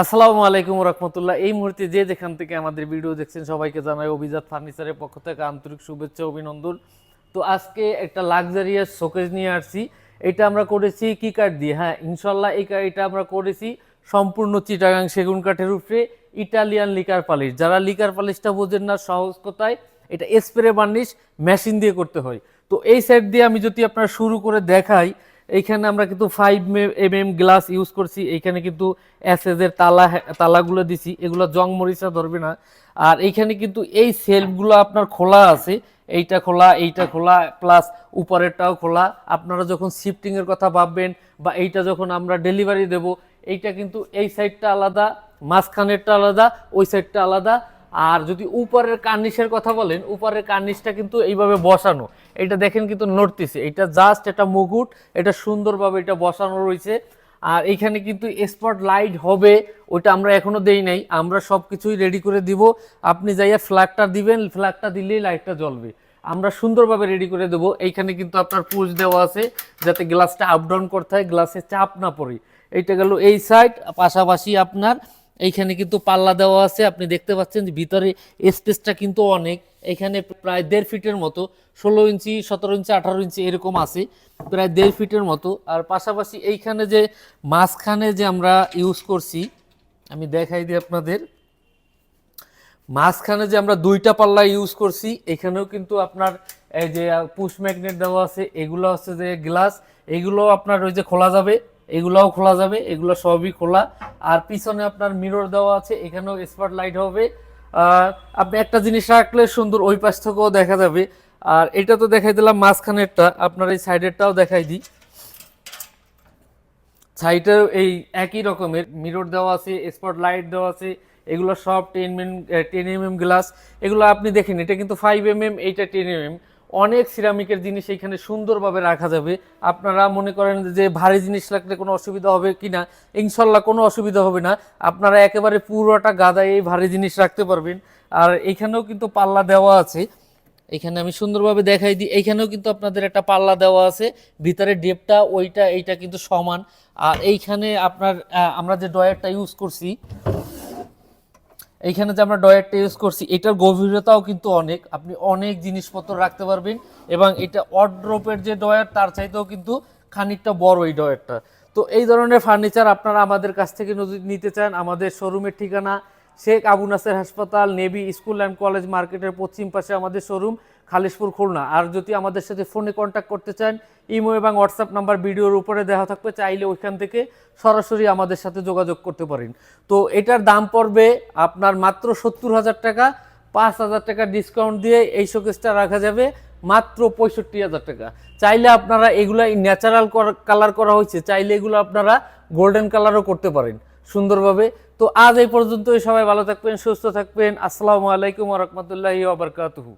আসসালামু আলাইকুম রহমতুল্লাহ। এই মুহূর্তে যে যেখান থেকে আমাদের ভিডিও দেখছেন, সবাইকে জানাই অভিজাত ফার্নিচারের পক্ষ থেকে আন্তরিক শুভেচ্ছা, অভিনন্দন। তো আজকে একটা লাক্সারিয়াস শোকেজ নিয়ে আসছি। এটা আমরা করেছি কি কাঠ দিয়ে? হ্যাঁ ইনশাল্লাহ এই এটা আমরা করেছি সম্পূর্ণ চিটাগাং সেগুন কাঠের উপরে ইটালিয়ান লিকার পালিশ। যারা লিকার পালিশটা বোঝেন না, সহজ কথায় এটা স্প্রে বার্নিশ মেশিন দিয়ে করতে হয়। তো এই সাইড দিয়ে আমি যদি আপনার শুরু করে দেখাই এইখানে আমরা কিন্তু five M M glass use করছি। এইখানে কিন্তু এর তালা, তালাগুলো দিছি। এগুলো জং মরিচা ধরবে না। আর এইখানে কিন্তু এই সেলফগুলো আপনার খোলা আছে, এইটা খোলা এইটা খোলা প্লাস উপরেরটাও খোলা। আপনারা যখন শিফটিং এর কথা ভাববেন বা এইটা যখন আমরা ডেলিভারি দেব, এইটা কিন্তু এই সাইডটা আলাদা, মাঝখানেরটা আলাদা, ওই সাইডটা আলাদা। আর যদি উপরের কার্নিশের কথা বলেন, উপরের কার্নিশটা কিন্তু এইভাবে বসানো। এটা দেখেন কিন্তু নড়তেছে। এটা জাস্ট এটা মুকুট, এটা সুন্দরভাবে এটা বসানো রয়েছে। আর এখানে কিন্তু স্পট লাইট হবে ওটা আমরা এখনও দেই নাই। আমরা সব কিছুই রেডি করে দিব। আপনি যাইয়া ফ্ল্যাগটা দিবেন ফ্ল্যাগটা দিলেই লাইটটা জ্বলবে। আমরা সুন্দরভাবে রেডি করে দেবো। এইখানে কিন্তু আপনার পুশ দেওয়া আছে, যাতে গ্লাসটা আপ ডাউন করতে হয় গ্লাসে চাপ না পড়ে। এইটা গেল এই সাইড পাশাপাশি আপনার এইখানে কিন্তু পাল্লা দেওয়া আছে, আপনি দেখতে পাচ্ছেন যে ভিতরে স্পেসটা কিন্তু অনেক। এখানে প্রায় দেড় ফিটের মতো, ষোলো ইঞ্চি, সতেরো ইঞ্চি, আঠারো ইঞ্চি এরকম আছে, প্রায় দেড় ফিটের মতো। আর পাশাপাশি এইখানে যে মাঝখানে যে আমরা ইউজ করছি, আমি দেখাই দিই আপনাদের। মাঝখানে যে আমরা দুইটা পাল্লা ইউজ করছি, এখানেও কিন্তু আপনার এই যে পুশ ম্যাগনেট দেওয়া আছে, এগুলো হচ্ছে যে গ্লাস এগুলো আপনার ওই যে খোলা যাবে। এগুলোও খোলা যাবে, এগুলো সবই খোলা। আর পিছনে আপনার মিরর দেওয়া আছে, এখানেও স্পট লাইট হবে। আপনি একটা জিনিস রাখলে সুন্দর, ওই পাশ থেকেও দেখা যাবে। আর এটা তো দেখাই দিলাম মাঝখানেরটা, আপনার এই সাইডেরটাও দেখাই দিই। সাইডের এই একই রকমের মিরর দেওয়া আছে স্পট লাইট দেওয়া আছে, এগুলো সব ten M ten M glass এগুলো আপনি দেখেন, এটা কিন্তু ফাইভ এম এম এইটা টেন এম এম অনেক সিরামিকের জিনিস এখানে সুন্দরভাবে রাখা যাবে। আপনারা মনে করেন যে ভারী জিনিস রাখলে কোনো অসুবিধা হবে কি না? ইনশাল্লাহ কোনো অসুবিধা হবে না। আপনারা একেবারে পুরোটা গাদায় এই ভারী জিনিস রাখতে পারবেন। আর এখানেও কিন্তু পাল্লা দেওয়া আছে। এখানে আমি সুন্দরভাবে দেখাই দিই। এইখানেও কিন্তু আপনাদের একটা পাল্লা দেওয়া আছে। ভিতরে ডেপটা, ওইটা, এইটা কিন্তু সমান। আর এইখানে আপনার আমরা যে ডয়ারটা ইউজ করছি এইখানে যে আমরা ডয়ারটা ইউজ করছি, এটার গভীরতাও কিন্তু অনেক। আপনি অনেক জিনিসপত্র রাখতে পারবেন এবং এটা অড্রপের যে ডয়ার তার চাইতেও কিন্তু খানিকটা বড় এই ডয়ারটা তো এই ধরনের ফার্নিচার আপনারা আমাদের কাছ থেকে নিতে চান, আমাদের শোরুমের ঠিকানা শেখ আবু নাসের হাসপাতাল, নেভি স্কুল অ্যান্ড কলেজ মার্কেটের পশ্চিম পাশে আমাদের শোরুম খালিশপুর, খুলনা। আর যদি আমাদের সাথে ফোনে কন্ট্যাক্ট করতে চান, ইমো এবং হোয়াটসঅ্যাপ নাম্বার ভিডিওর উপরে দেওয়া থাকবে, চাইলে ওইখান থেকে সরাসরি আমাদের সাথে যোগাযোগ করতে পারেন। তো এটার দাম পড়বে আপনার মাত্র সত্তর হাজার টাকা। পাঁচ হাজার টাকা ডিসকাউন্ট দিয়ে এই শোকেসটা রাখা যাবে মাত্র পঁয়ষট্টি হাজার টাকা। চাইলে আপনারা এগুলা ন্যাচারাল কালার করা হয়েছে, চাইলে এগুলো আপনারা গোল্ডেন কালারও করতে পারেন সুন্দরভাবে। তো আজ এই পর্যন্তই, সবাই ভালো থাকবেন, সুস্থ থাকবেন। আসসালামু আলাইকুম রহমতুল্লাহি আবরকাতুহু